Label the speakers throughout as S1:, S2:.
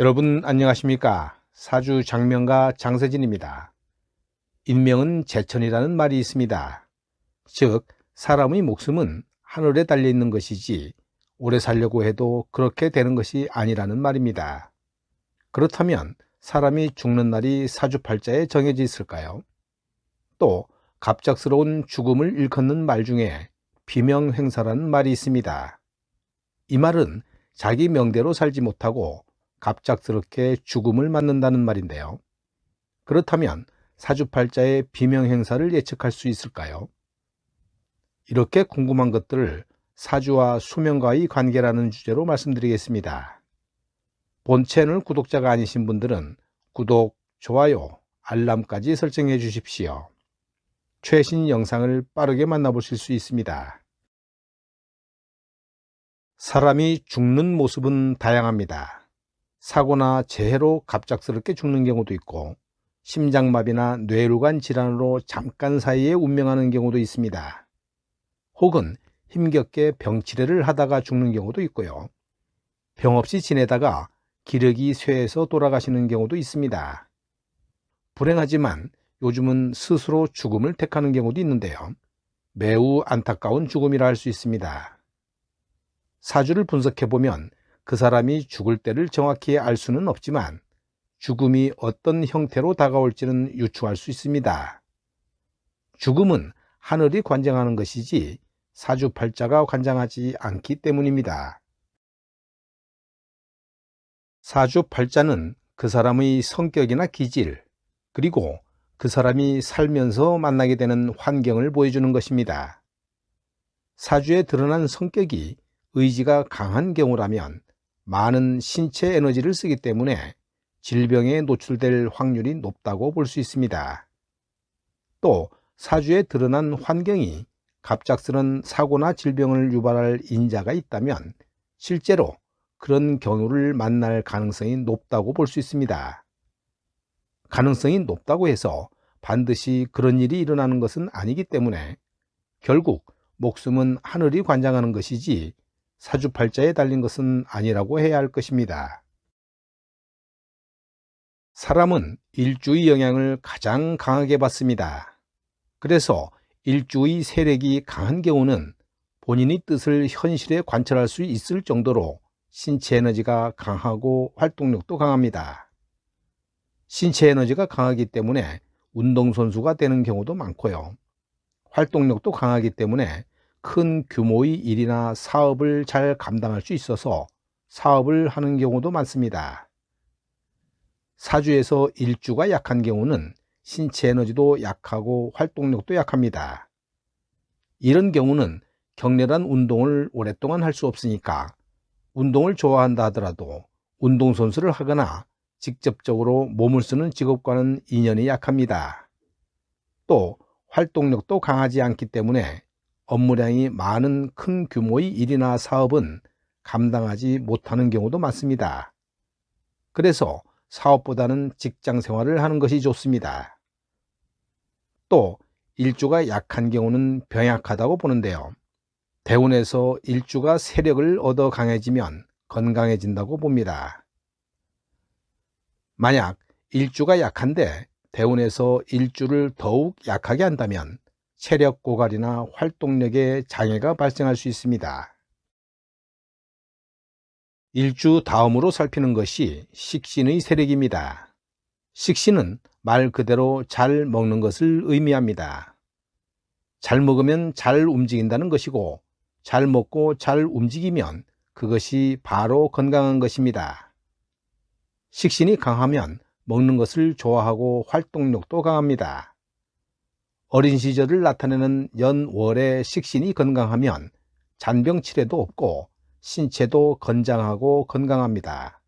S1: 여러분 안녕하십니까? 사주 장명가 장세진입니다. 인명은 제천이라는 말이 있습니다. 즉, 사람의 목숨은 하늘에 달려 있는 것이지 오래 살려고 해도 그렇게 되는 것이 아니라는 말입니다. 그렇다면 사람이 죽는 날이 사주팔자에 정해져 있을까요? 또 갑작스러운 죽음을 일컫는 말 중에 비명횡사라는 말이 있습니다. 이 말은 자기 명대로 살지 못하고 갑작스럽게 죽음을 맞는다는 말인데요. 그렇다면 사주팔자의 비명 행사를 예측할 수 있을까요? 이렇게 궁금한 것들을 사주와 수명과의 관계라는 주제로 말씀드리겠습니다. 본 채널 구독자가 아니신 분들은 구독, 좋아요, 알람까지 설정해 주십시오. 최신 영상을 빠르게 만나보실 수 있습니다. 사람이 죽는 모습은 다양합니다. 사고나 재해로 갑작스럽게 죽는 경우도 있고 심장마비나 뇌루관 질환으로 잠깐 사이에 운명하는 경우도 있습니다. 혹은 힘겹게 병치레를 하다가 죽는 경우도 있고요. 병 없이 지내다가 기력이 쇠해서 돌아가시는 경우도 있습니다. 불행하지만 요즘은 스스로 죽음을 택하는 경우도 있는데요. 매우 안타까운 죽음이라 할 수 있습니다. 사주를 분석해 보면 그 사람이 죽을 때를 정확히 알 수는 없지만 죽음이 어떤 형태로 다가올지는 유추할 수 있습니다. 죽음은 하늘이 관장하는 것이지 사주팔자가 관장하지 않기 때문입니다. 사주팔자는 그 사람의 성격이나 기질, 그리고 그 사람이 살면서 만나게 되는 환경을 보여주는 것입니다. 사주에 드러난 성격이 의지가 강한 경우라면 많은 신체 에너지를 쓰기 때문에 질병에 노출될 확률이 높다고 볼 수 있습니다. 또 사주에 드러난 환경이 갑작스런 사고나 질병을 유발할 인자가 있다면 실제로 그런 경우를 만날 가능성이 높다고 볼 수 있습니다. 가능성이 높다고 해서 반드시 그런 일이 일어나는 것은 아니기 때문에 결국 목숨은 하늘이 관장하는 것이지 사주팔자에 달린 것은 아니라고 해야 할 것입니다. 사람은 일주의 영향을 가장 강하게 받습니다. 그래서 일주의 세력이 강한 경우는 본인의 뜻을 현실에 관철할 수 있을 정도로 신체 에너지가 강하고 활동력도 강합니다. 신체 에너지가 강하기 때문에 운동선수가 되는 경우도 많고요. 활동력도 강하기 때문에 큰 규모의 일이나 사업을 잘 감당할 수 있어서 사업을 하는 경우도 많습니다. 사주에서 일주가 약한 경우는 신체 에너지도 약하고 활동력도 약합니다. 이런 경우는 격렬한 운동을 오랫동안 할 수 없으니까 운동을 좋아한다 하더라도 운동선수를 하거나 직접적으로 몸을 쓰는 직업과는 인연이 약합니다. 또 활동력도 강하지 않기 때문에 업무량이 많은 큰 규모의 일이나 사업은 감당하지 못하는 경우도 많습니다. 그래서 사업보다는 직장 생활을 하는 것이 좋습니다. 또 일주가 약한 경우는 병약하다고 보는데요. 대운에서 일주가 세력을 얻어 강해지면 건강해진다고 봅니다. 만약 일주가 약한데 대운에서 일주를 더욱 약하게 한다면 체력 고갈이나 활동력에 장애가 발생할 수 있습니다. 일주 다음으로 살피는 것이 식신의 세력입니다. 식신은 말 그대로 잘 먹는 것을 의미합니다. 잘 먹으면 잘 움직인다는 것이고, 잘 먹고 잘 움직이면 그것이 바로 건강한 것입니다. 식신이 강하면 먹는 것을 좋아하고 활동력도 강합니다. 어린 시절을 나타내는 연월의 식신이 건강하면 잔병치레도 없고 신체도 건장하고 건강합니다.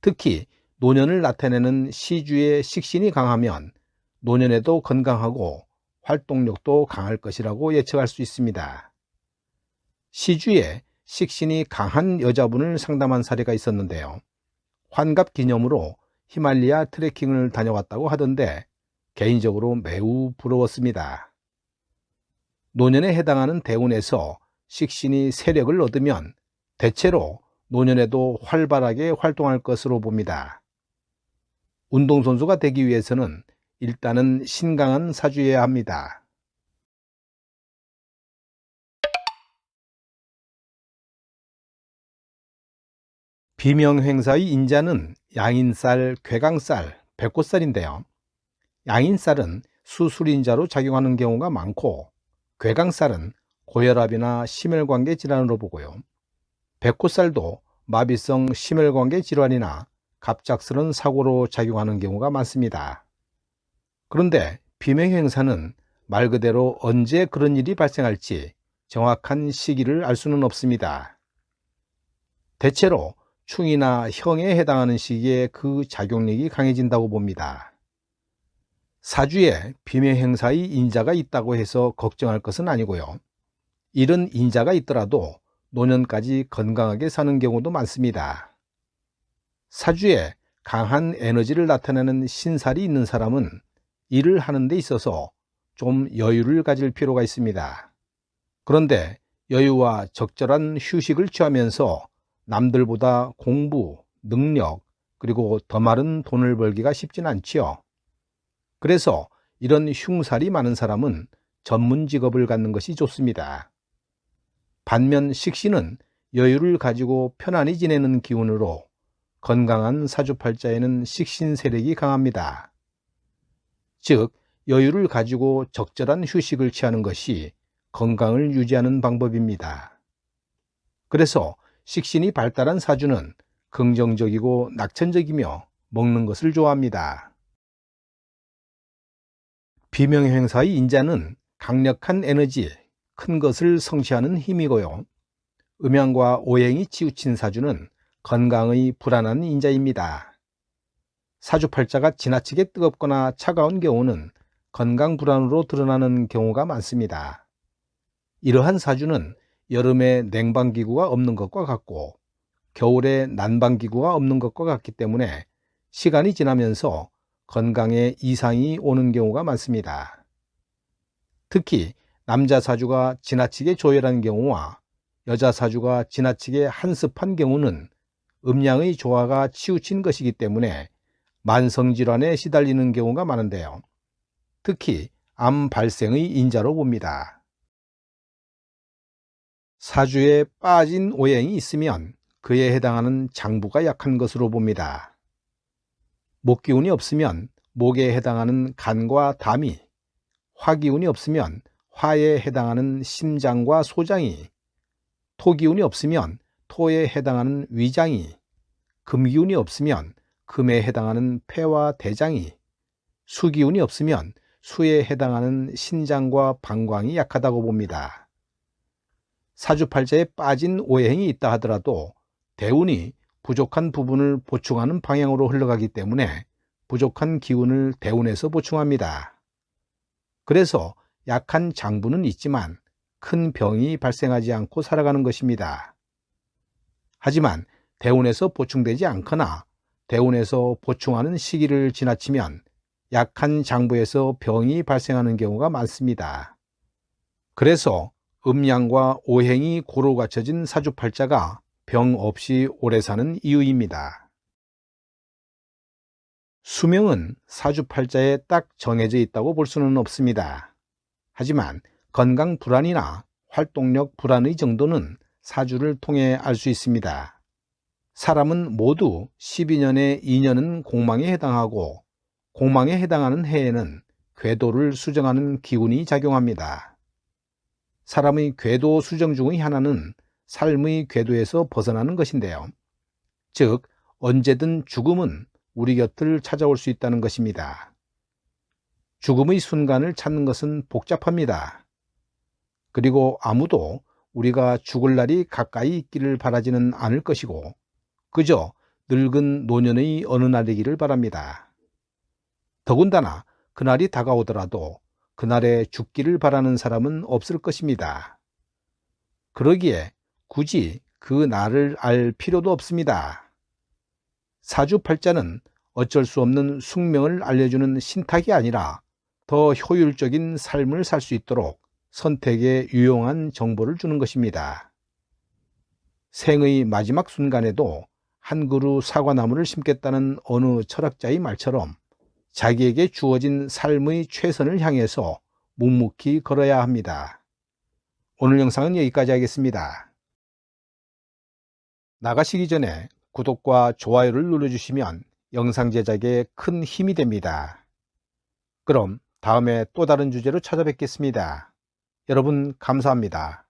S1: 특히 노년을 나타내는 시주의 식신이 강하면 노년에도 건강하고 활동력도 강할 것이라고 예측할 수 있습니다. 시주에 식신이 강한 여자분을 상담한 사례가 있었는데요. 환갑 기념으로 히말리아 트레킹을 다녀왔다고 하던데 개인적으로 매우 부러웠습니다. 노년에 해당하는 대운에서 식신이 세력을 얻으면 대체로 노년에도 활발하게 활동할 것으로 봅니다. 운동선수가 되기 위해서는 일단은 신강한 사주여야 합니다. 비명행사의 인자는 양인살, 괴강살, 백꽃살인데요. 양인살은 수술인자로 작용하는 경우가 많고 괴강살은 고혈압이나 심혈관계 질환으로 보고요. 백꽃살도 마비성 심혈관계 질환이나 갑작스런 사고로 작용하는 경우가 많습니다. 그런데 비명 행사는 말 그대로 언제 그런 일이 발생할지 정확한 시기를 알 수는 없습니다. 대체로 충이나 형에 해당하는 시기에 그 작용력이 강해진다고 봅니다. 사주에 비명행사의 인자가 있다고 해서 걱정할 것은 아니고요. 이런 인자가 있더라도 노년까지 건강하게 사는 경우도 많습니다. 사주에 강한 에너지를 나타내는 신살이 있는 사람은 일을 하는 데 있어서 좀 여유를 가질 필요가 있습니다. 그런데 여유와 적절한 휴식을 취하면서 남들보다 공부, 능력, 그리고 더 많은 돈을 벌기가 쉽진 않지요. 그래서 이런 흉살이 많은 사람은 전문 직업을 갖는 것이 좋습니다. 반면 식신은 여유를 가지고 편안히 지내는 기운으로 건강한 사주팔자에는 식신 세력이 강합니다. 즉, 여유를 가지고 적절한 휴식을 취하는 것이 건강을 유지하는 방법입니다. 그래서 식신이 발달한 사주는 긍정적이고 낙천적이며 먹는 것을 좋아합니다. 비명 행사의 인자는 강력한 에너지, 큰 것을 성취하는 힘이고요. 음양과 오행이 치우친 사주는 건강의 불안한 인자입니다. 사주팔자가 지나치게 뜨겁거나 차가운 경우는 건강 불안으로 드러나는 경우가 많습니다. 이러한 사주는 여름에 냉방기구가 없는 것과 같고 겨울에 난방기구가 없는 것과 같기 때문에 시간이 지나면서 건강에 이상이 오는 경우가 많습니다. 특히 남자 사주가 지나치게 조열한 경우와 여자 사주가 지나치게 한습한 경우는 음양의 조화가 치우친 것이기 때문에 만성질환에 시달리는 경우가 많은데요. 특히 암 발생의 인자로 봅니다. 사주에 빠진 오행이 있으면 그에 해당하는 장부가 약한 것으로 봅니다. 목기운이 없으면 목에 해당하는 간과 담이, 화기운이 없으면 화에 해당하는 심장과 소장이, 토기운이 없으면 토에 해당하는 위장이, 금기운이 없으면 금에 해당하는 폐와 대장이, 수기운이 없으면 수에 해당하는 신장과 방광이 약하다고 봅니다. 사주팔자에 빠진 오행이 있다 하더라도 대운이 부족한 부분을 보충하는 방향으로 흘러가기 때문에 부족한 기운을 대운에서 보충합니다. 그래서 약한 장부는 있지만 큰 병이 발생하지 않고 살아가는 것입니다. 하지만 대운에서 보충되지 않거나 대운에서 보충하는 시기를 지나치면 약한 장부에서 병이 발생하는 경우가 많습니다. 그래서 음양과 오행이 고루 갖춰진 사주팔자가 병 없이 오래 사는 이유입니다. 수명은 사주팔자에 딱 정해져 있다고 볼 수는 없습니다. 하지만 건강 불안이나 활동력 불안의 정도는 사주를 통해 알 수 있습니다. 사람은 모두 12년에 2년은 공망에 해당하고 공망에 해당하는 해에는 궤도를 수정하는 기운이 작용합니다. 사람의 궤도 수정 중의 하나는 삶의 궤도에서 벗어나는 것인데요. 즉, 언제든 죽음은 우리 곁을 찾아올 수 있다는 것입니다. 죽음의 순간을 찾는 것은 복잡합니다. 그리고 아무도 우리가 죽을 날이 가까이 있기를 바라지는 않을 것이고, 그저 늙은 노년의 어느 날이기를 바랍니다. 더군다나 그날이 다가오더라도 그날에 죽기를 바라는 사람은 없을 것입니다. 그러기에 굳이 그 날을 알 필요도 없습니다. 사주팔자는 어쩔 수 없는 숙명을 알려주는 신탁이 아니라 더 효율적인 삶을 살 수 있도록 선택에 유용한 정보를 주는 것입니다. 생의 마지막 순간에도 한 그루 사과나무를 심겠다는 어느 철학자의 말처럼 자기에게 주어진 삶의 최선을 향해서 묵묵히 걸어야 합니다. 오늘 영상은 여기까지 하겠습니다. 나가시기 전에 구독과 좋아요를 눌러주시면 영상 제작에 큰 힘이 됩니다. 그럼 다음에 또 다른 주제로 찾아뵙겠습니다. 여러분 감사합니다.